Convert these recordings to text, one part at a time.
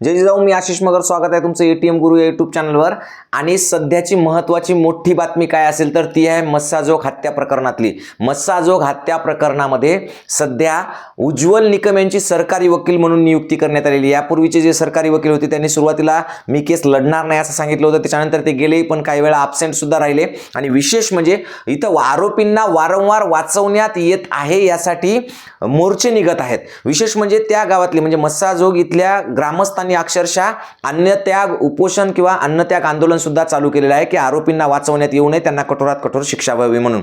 जय जाऊ मी आशिष मगर. स्वागत आहे तुमचं एटीएम गुरु या युट्यूब चॅनलवर आणि सध्याची महत्त्वाची मोठी बातमी काय असेल तर ती आहे मस्साजोग हत्या प्रकरणातली. मस्साजोग हत्या प्रकरणामध्ये सध्या उज्ज्वल निकम यांची सरकारी वकील म्हणून नियुक्ती करण्यात आलेली यापूर्वीचे जे सरकारी वकील होते त्यांनी सुरुवातीला मी केस लढणार नाही असं सांगितलं होतं. त्याच्यानंतर ते गेले पण काही वेळा अबसेंट सुद्धा राहिले. आणि विशेष म्हणजे इथं आरोपींना वारंवार वाचवण्यात येत आहे यासाठी मोर्चे निघत आहेत. विशेष म्हणजे त्या गावातले म्हणजे मस्साजोग इथल्या ग्रामस्थांनी अक्षरशः अन्नत्याग उपोषण किंवा अन्नत्याग आंदोलन सुद्धा चालू केलेलं आहे की आरोपींना वाचवण्यात येऊ नये त्यांना कठोरात कठोर शिक्षा व्हावी म्हणून.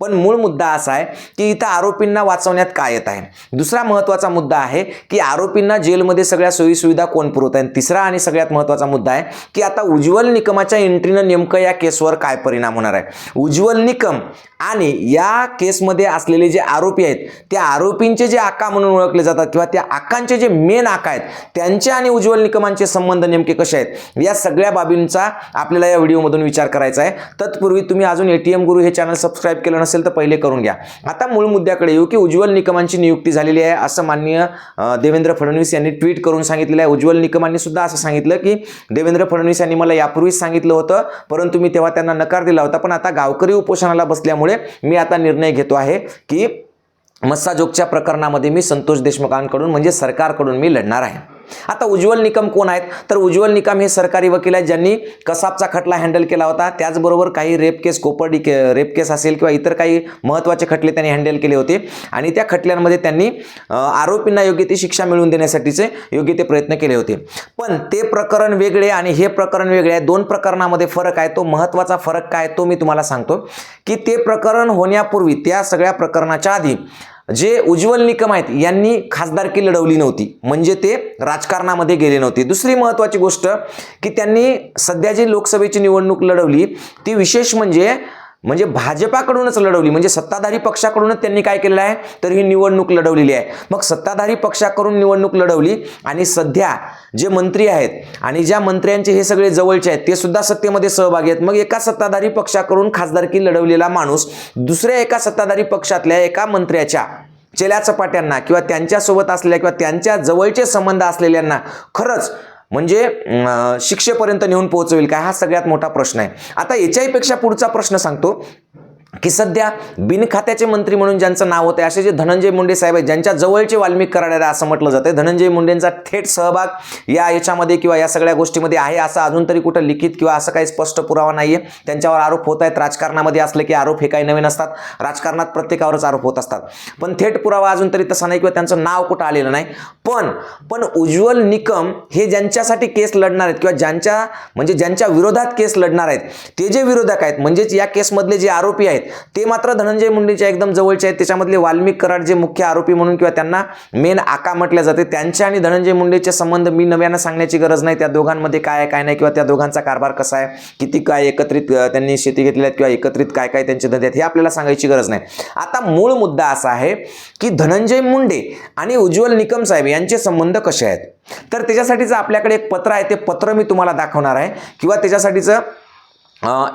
पण मूळ मुद्दा असा आहे की इथं आरोपींना वाचवण्यात काय येत आहे? दुसरा महत्त्वाचा मुद्दा आहे की आरोपींना जेलमध्ये सगळ्या सोयीसुविधा कोण पुरवत आहे तिसरा आणि सगळ्यात महत्त्वाचा मुद्दा आहे की आता उज्ज्वल निकमाच्या एंट्रीनं नेमकं या केसवर काय परिणाम होणार आहे? उज्ज्वल निकम आणि या केसमध्ये असलेले जे आरोपी आहेत त्या आरोपींचे जे आका म्हणून ओळखले जातात किंवा त्या आकांचे जे मेन आका आहेत त्यांचे आणि उज्ज्वल निकमांचे संबंध नेमके कसे आहेत? या सगळ्या बाबींचा आपल्याला या व्हिडिओमधून विचार करायचा आहे. तत्पूर्वी तुम्ही अजून एटीएम गुरु हे चॅनल सबस्क्राईब केलं नसेल तर पहिले करून घ्या. आता मूळ मुद्द्याकडे येऊ की उज्ज्वल निकमांची नियुक्ती झालेली आहे असं माननीय देवेंद्र फडणवीस यांनी ट्विट करून सांगितलेलं आहे. उज्ज्वल निकमांनी सुद्धा असं सांगितलं की देवेंद्र फडणवीस यांनी मला यापूर्वीच सांगितलं होतं परंतु मी तेव्हा त्यांना नकार दिला होता. पण आता गावकरी उपोषणाला बसल्यामुळे मी आता निर्णय घेतो आहे की मस्साजोगच्या प्रकरणामध्ये मी संतोष देशमुखांकडून म्हणजे सरकारकडून मी लढणार आहे. आता उज्ज्वल निकम कोण आहेत? तर उज्ज्वल निकम हे सरकारी वकील आहेत ज्यांनी कसाबचा खटला हँडल केला होता. त्याचबरोबर काही रेप केस कोपर्डी के रेप केस असेल किंवा इतर काही महत्त्वाचे खटले त्यांनी हँडल केले होते. आणि त्या खटल्यांमध्ये त्यांनी आरोपींना योग्य ती शिक्षा मिळवून देण्यासाठीचे योग्य ते प्रयत्न केले होते. पण ते प्रकरण वेगळे आणि हे प्रकरण वेगळे आहे. दोन प्रकरणामध्ये फरक आहे. तो महत्त्वाचा फरक काय तो मी तुम्हाला सांगतो. की ते प्रकरण होण्यापूर्वी त्या सगळ्या प्रकरणाच्या आधी जे उज्ज्वल निकम आहेत यांनी खासदारकी लढवली नव्हती. म्हणजे ते राजकारणामध्ये गेले नव्हते. दुसरी महत्त्वाची गोष्ट की त्यांनी सध्या जी लोकसभेची निवडणूक लढवली ती विशेष म्हणजे म्हणजे भाजपाकडूनच लढवली. म्हणजे सत्ताधारी पक्षाकडूनच त्यांनी काय केलेलं आहे? तर ही निवडणूक लढवलेली आहे. मग सत्ताधारी पक्षाकडून निवडणूक लढवली आणि सध्या जे मंत्री आहेत आणि ज्या मंत्र्यांचे हे सगळे जवळचे आहेत ते सुद्धा सत्तेमध्ये सहभागी आहेत. मग एका सत्ताधारी पक्षाकडून खासदारकी लढवलेला माणूस दुसऱ्या एका सत्ताधारी पक्षातल्या एका मंत्र्याच्या चेल्या चपाट्यांना किंवा त्यांच्यासोबत असलेल्या किंवा त्यांच्या जवळचे संबंध असलेल्यांना खरंच म्हणजे शिक्षेपर्यंत नेऊन पोहोचवेल काय हा सगळ्यात मोठा प्रश्न आहे. आता याच्याहीपेक्षा पुढचा प्रश्न सांगतो. की सध्या बिनखात्याचे मंत्री म्हणून ज्यांचं नाव होतं असे जे धनंजय मुंडे साहेब आहेत ज्यांच्या जवळचे वाल्मिक कराडे असं म्हटलं जातं धनंजय मुंडेंचा थेट सहभाग या याच्यामध्ये किंवा या सगळ्या गोष्टीमध्ये आहे असं अजून तरी कुठं लिखित किंवा असं काही स्पष्ट पुरावा नाही आहे त्यांच्यावर आरोप होत आहेत राजकारणामध्ये असले की आरोप हे काही नवीन असतात. राजकारणात प्रत्येकावरच आरोप होत असतात. पण थेट पुरावा अजून तरी तसा नाही किंवा त्यांचं नाव कुठं आलेलं नाही. पण पण उज्ज्वल निकम हे ज्यांच्यासाठी केस लढणार आहेत किंवा ज्यांच्या म्हणजे ज्यांच्या विरोधात केस लढणार आहेत ते जे विरोधक आहेत म्हणजेच या केसमधले जे आरोपी आहेत ते मात्र धनंजय मुंडेच्या एकदम जवळचे आहेत. त्याच्यामधले वाल्मिक कराड जे मुख्य आरोपी म्हणून किंवा त्यांना मेन आका म्हटल्या जाते. त्यांचे आणि धनंजय मुंडेचे संबंध मी नव्यानं सांगण्याची गरज नाही. त्या दोघांमध्ये काय आहे काय नाही किंवा त्या दोघांचा कारभार कसा आहे किती काय एकत्रित त्यांनी शेती घेतली आहेत किंवा एकत्रित काय काय त्यांचे धंदे आहेत हे आपल्याला सांगायची गरज नाही. आता मूळ मुद्दा असा आहे की धनंजय मुंडे आणि उज्ज्वल निकम साहेब यांचे संबंध कसे आहेत? तर त्याच्यासाठीचं आपल्याकडे एक पत्र आहे. ते पत्र मी तुम्हाला दाखवणार आहे. किंवा त्याच्यासाठीचं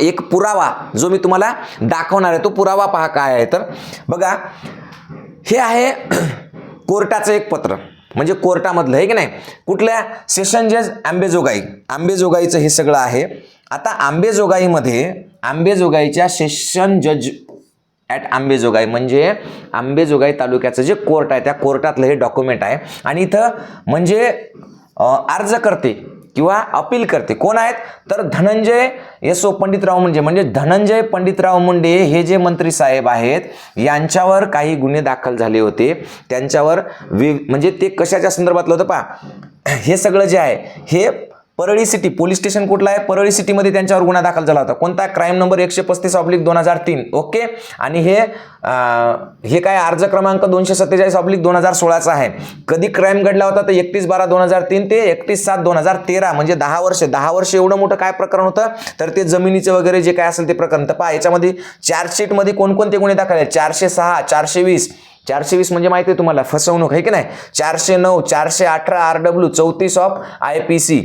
एक पुरावा जो मी तुम्हाला दाखवणार आहे तो पुरावा पहा काय आहे तर. बघा हे आहे कोर्टाचं एक पत्र. म्हणजे कोर्टामधलं आहे की नाही? कुठल्या सेशन जज आंबेजोगाई. आंबेजोगाईचं हे सगळं आहे. आता आंबेजोगाईमध्ये आंबेजोगाईच्या सेशन जज ॲट आंबेजोगाई म्हणजे आंबेजोगाई तालुक्याचं जे कोर्ट आहे त्या कोर्टातलं हे डॉक्युमेंट आहे. आणि इथं म्हणजे अर्ज करते. किंवा अपील करते. कोण आहेत? तर धनंजय यसो पंडितराव मुंडे. म्हणजे धनंजय पंडितराव मुंडे हे जे मंत्री साहेब आहेत यांच्यावर काही गुन्हे दाखल झाले होते. त्यांच्यावर वि म्हणजे ते कशाच्या संदर्भातलं होतं पहा. हे सगळं जे आहे हे परळी सिटी पोलीस स्टेशन कुठलं आहे? परळी सिटीमध्ये त्यांच्यावर गुन्हा दाखल झाला होता. कोणता? क्राईम नंबर एकशे पस्तीस ऑब्लिक दोन हजार तीन. ओके आणि हे हे काय अर्ज क्रमांक दोनशे सत्तेचाळीस ऑब्लिक दोन हजार सोळाचा आहे. कधी क्राईम घडला होता? तर एकतीस बारा दोन हजार तीन ते एकतीस सात दोन हजार तेरा म्हणजे दहा वर्ष. दहा वर्ष एवढं मोठं काय प्रकरण होतं? तर ते जमिनीचे वगैरे जे काय असेल ते प्रकरण. तर पहा याच्यामध्ये चार्जशीटमध्ये कोणकोणते गुन्हे दाखल आहेत? चारशे सहा चारशे वीस. चारशे वीस म्हणजे माहिती आहे तुम्हाला? फसवणूक आहे की नाही? चारशे नऊ चारशे अठरा आर डब्ल्यू चौतीस ऑफ आय पी सी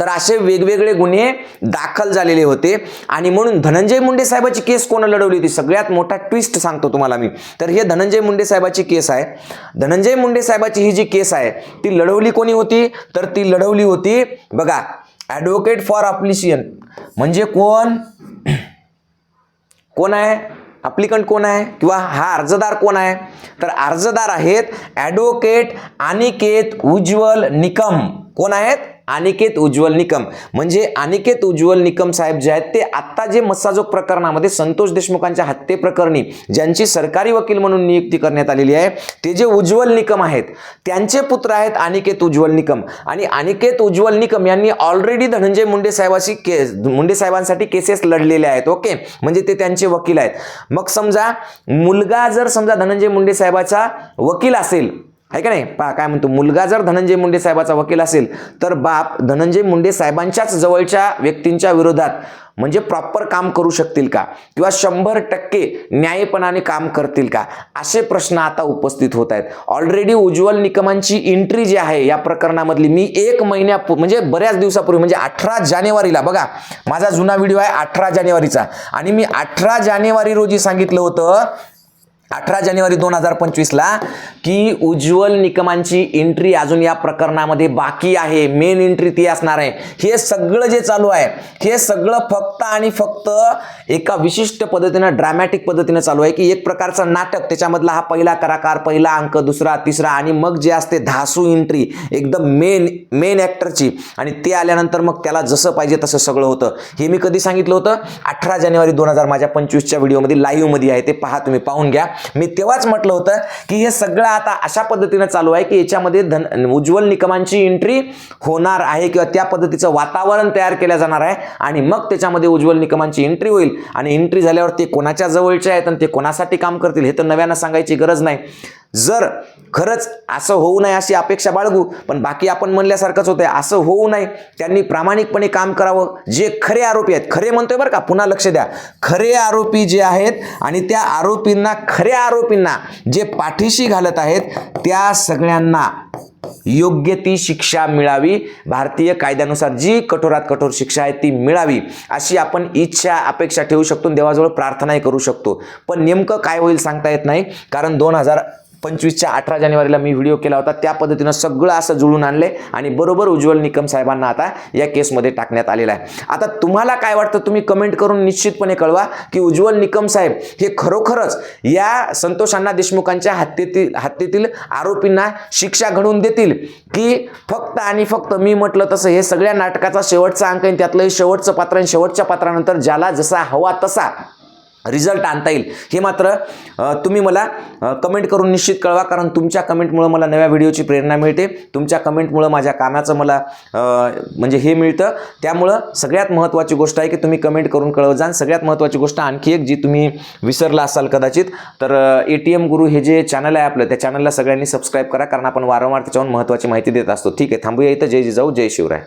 तर असे वेगवेगळे गुन्हे दाखल झालेले होते. आणि म्हणून धनंजय मुंडे साहेबाची केस कोण लढवली होती? सगळ्यात मोठा ट्विस्ट सांगतो तुम्हाला मी. तर हे धनंजय मुंडे साहेबाची केस आहे. धनंजय मुंडे साहेबाची ही जी केस आहे ती लढवली कोणी होती? तर ती लढवली होती बघा ॲडव्होकेट फॉर अप्लिशियन म्हणजे कोण? कोण आहे? अप्लिकंट कोण आहे? किंवा हा अर्जदार कोण आहे? तर अर्जदार आहेत ॲडव्होकेट अनिकेत उज्ज्वल निकम. कोण आहेत? अनिकेत उज्ज्वल निकम. म्हणजे अनिकेत उज्ज्वल निकम साहेब जे आहेत ते आत्ता जे मस्साजोग प्रकरणामध्ये संतोष देशमुखांच्या हत्येप्रकरणी ज्यांची सरकारी वकील म्हणून नियुक्ती करण्यात आलेली आहे ते जे उज्ज्वल निकम आहेत त्यांचे पुत्र आहेत अनिकेत उज्ज्वल निकम. आणि अनिकेत उज्ज्वल निकम यांनी ऑलरेडी धनंजय मुंडे साहेबाशी केस मुंडे साहेबांसाठी केसेस लढलेले आहेत ओके म्हणजे ते त्यांचे वकील आहेत. मग समजा मुलगा जर समजा धनंजय मुंडे साहेबाचा वकील असेल आहे का नाही? पहा काय म्हणतो मुलगा जर धनंजय मुंडे साहेबाचा वकील असेल तर बाप धनंजय मुंडे साहेबांच्याच जवळच्या व्यक्तींच्या विरोधात म्हणजे प्रॉपर काम करू शकतील का? किंवा शंभर टक्के न्यायपणाने काम करतील का? असे प्रश्न आता उपस्थित होत आहेत. ऑलरेडी उज्ज्वल निकमांची एंट्री जी आहे या प्रकरणामधली मी एक महिन्या म्हणजे बऱ्याच दिवसापूर्वी म्हणजे अठरा जानेवारीला बघा माझा जुना व्हिडिओ आहे अठरा जानेवारीचा. आणि मी अठरा जानेवारी रोजी सांगितलं होतं अठरा जानेवारी दोन हजार पंचवीसला की उज्ज्वल निकमांची एंट्री अजून या प्रकरणामध्ये बाकी आहे. मेन एंट्री ती असणार आहे. हे सगळं जे चालू आहे हे सगळं फक्त आणि फक्त एका विशिष्ट पद्धतीनं ड्रॅमॅटिक पद्धतीनं चालू आहे की एक प्रकारचं नाटक. त्याच्यामधला हा पहिला कलाकार पहिला अंक दुसरा तिसरा आणि मग जे असते धासू एंट्री एकदम मेन मेन ॲक्टरची आणि ते आल्यानंतर मग त्याला जसं पाहिजे तसं सगळं होतं. हे मी कधी सांगितलं होतं? अठरा जानेवारी दोन हजार माझ्या पंचवीसच्या व्हिडिओमध्ये लाईव्हमध्ये आहे. ते पहा तुम्ही पाहून घ्या. मी तेव्हाच म्हटलं होतं की हे सगळं आता अशा पद्धतीनं चालू आहे की याच्यामध्ये धन उज्ज्वल निकमांची एंट्री होणार आहे किंवा त्या पद्धतीचं वातावरण तयार केलं जाणार आहे आणि मग त्याच्यामध्ये उज्ज्वल निकमांची एंट्री होईल. आणि एंट्री झाल्यावर ते कोणाच्या जवळचे आहेत आणि ते कोणासाठी काम करतील हे तर नव्यानं सांगायची गरज नाही. जर खरंच असं होऊ नये अशी अपेक्षा बाळगू पण बाकी आपण म्हणल्यासारखंच होतंय. असं होऊ नये. त्यांनी प्रामाणिकपणे काम करावं. जे खरे आरोपी आहेत खरे म्हणतोय बरं का पुन्हा लक्ष द्या. खरे आरोपी जे आहेत आणि त्या आरोपींना खऱ्या आरोपींना जे पाठीशी घालत आहेत त्या सगळ्यांना योग्य ती शिक्षा मिळावी. भारतीय कायद्यानुसार जी कठोरात कठोर शिक्षा आहे ती मिळावी. अशी आपण इच्छा अपेक्षा ठेवू शकतो देवाजवळ प्रार्थनाही करू शकतो. पण नेमकं काय होईल सांगता येत नाही. कारण दोन हजार पंचवीसच्या अठरा जानेवारीला मी व्हिडिओ केला होता. त्या पद्धतीनं सगळं असं जुळून आणलंय आणि बरोबर उज्ज्वल निकम साहेबांना आता या केसमध्ये टाकण्यात आलेलं आहे. आता तुम्हाला काय वाटतं तुम्ही कमेंट करून निश्चितपणे कळवा की उज्ज्वल निकम साहेब हे खरोखरच या संतोष अण्णा देशमुखांच्या हत्येतील हत्येतील आरोपींना शिक्षा घडवून देतील की फक्त आणि फक्त मी म्हटलं तसं हे सगळ्या नाटकाचा शेवटचा अंक आहे त्यातलं हे शेवटचं पात्र आणि शेवटच्या पात्रानंतर ज्याला जसा हवा तसा रिझल्ट आणता येईल. हे मात्र तुम्ही मला कमेंट करून निश्चित कळवा कारण तुमच्या कमेंटमुळं मला नव्या व्हिडिओची प्रेरणा मिळते. तुमच्या कमेंटमुळं माझ्या कामाचं मला म्हणजे हे मिळतं. त्यामुळं सगळ्यात महत्त्वाची गोष्ट आहे की तुम्ही कमेंट करून कळवत जा. सगळ्यात महत्त्वाची गोष्ट आणखी एक जी तुम्ही विसरला असाल कदाचित तर ए टी एम गुरु हे जे चॅनल आहे आपलं त्या चॅनलला सगळ्यांनी सबस्क्राईब करा कारण आपण वारंवार त्याच्यावर महत्त्वाची माहिती देत असतो. ठीक आहे थांबूया इथं. जय जिजाऊ जय शिवराय.